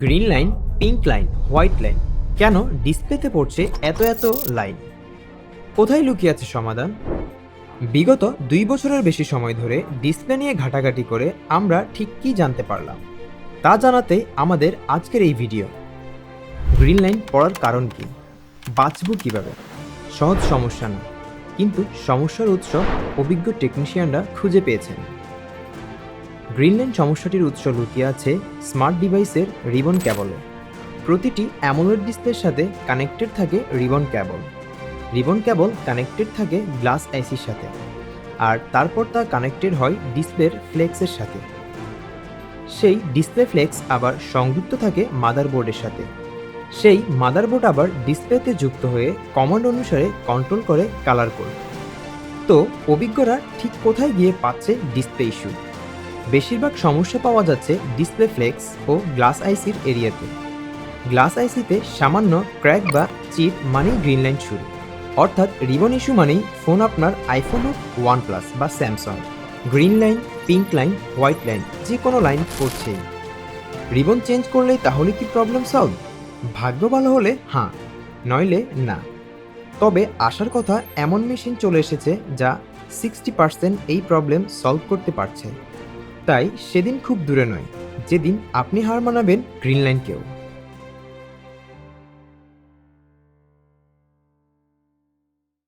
Green line, pink line, white line. কেন ডিসপ্লেতে পড়ছে এত এত লাইন? কোথায় লুকিয়ে আছে সমাধান? বিগত দুই বছরের বেশি সময় ধরে ডিসপ্লে নিয়ে ঘাটাঘাটি করে আমরা ঠিক কী জানতে পারলাম, তা জানাতে আমাদের আজকের এই ভিডিও। গ্রিন লাইন পড়ার কারণ কি? বাঁচব কীভাবে? সহজ সমস্যা না। কিন্তু সমস্যার উৎস অভিজ্ঞ টেকনিশিয়ানরা খুঁজে পেয়েছেন। গ্রিনল্যান্ড সমস্যাটির উৎস লুকিয়ে আছে স্মার্ট ডিভাইসের রিবন ক্যাবলে। প্রতিটি অ্যামোলেড ডিসপ্লের সাথে কানেক্টেড থাকে ribbon cable. Ribbon cable connected থাকে গ্লাস আইসির সাথে, আর তারপর তা কানেক্টেড হয় ডিসপ্লের ফ্লেক্সের সাথে। সেই ডিসপ্লে ফ্লেক্স আবার সংযুক্ত থাকে মাদারবোর্ডের সাথে। সেই মাদারবোর্ড আবার ডিসপ্লেতে যুক্ত হয়ে কমান্ড অনুসারে কন্ট্রোল করে কালার কোড। তো অভিজ্ঞরা ঠিক কোথায় গিয়ে পাচ্ছে ডিসপ্লে ইস্যু? বেশিরভাগ সমস্যা পাওয়া যাচ্ছে ডিসপ্লে ফ্লেক্স ও গ্লাস আইসির এরিয়াতে। গ্লাস আইসিতে সামান্য ক্র্যাক বা চিপ মানেই গ্রিন লাইন শুরু। অর্থাৎ রিবন ইস্যু মানেই ফোন আপনার আইফোন হোক ওয়ান প্লাস বা Samsung. Green line, pink line, white line, যে কোনো লাইন পড়ছেই রিবন চেঞ্জ করলেই তাহলে কি প্রবলেম সলভ? ভাগ্য ভালো হলে হ্যাঁ নইলে না। তবে আসার কথা এমন মেশিন চলে এসেছে যা সিক্সটি পার্সেন্ট এই প্রবলেম সলভ করতে পারছে। তাই সেদিন খুব দূরে নয়। যেদিন আপনি হার মানাবেন গ্রিন লাইনকেও